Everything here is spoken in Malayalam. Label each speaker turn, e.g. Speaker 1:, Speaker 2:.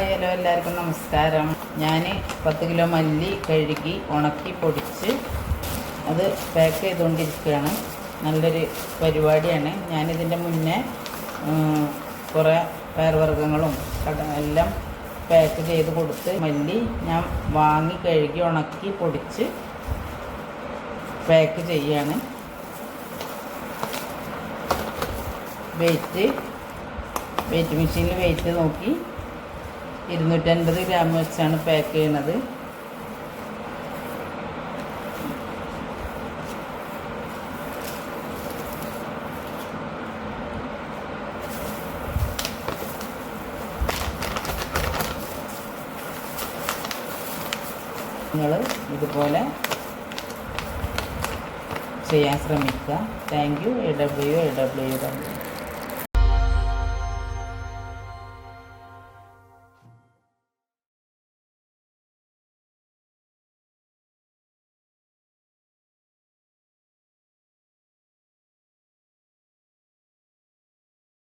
Speaker 1: ഹായ് ഹലോ എല്ലാവർക്കും നമസ്കാരം. ഞാൻ പത്ത് കിലോ മല്ലി കഴുകി ഉണക്കി പൊടിച്ച് അത് പാക്ക് ചെയ്തുകൊണ്ടിരിക്കുകയാണ്. നല്ലൊരു പരിപാടിയാണ്. ഞാനിതിന്റെ മുന്നേ കുറേ പയർവർഗങ്ങളും എല്ലാം പാക്ക് ചെയ്ത് കൊടുത്ത് മല്ലി ഞാൻ വാങ്ങി കഴുകി ഉണക്കി പൊടിച്ച് പാക്ക് ചെയ്യാണ്. വെയിറ്റ് വെയിറ്റ് മെഷീനിൽ വെയിറ്റ് നോക്കി ഇരുന്നൂറ്റൻപത് ഗ്രാം വെച്ചാണ് പാക്ക് ചെയ്യണത്. നിങ്ങൾ ഇതുപോലെ ചെയ്യാൻ ശ്രമിക്കുക. Thank you A W A W W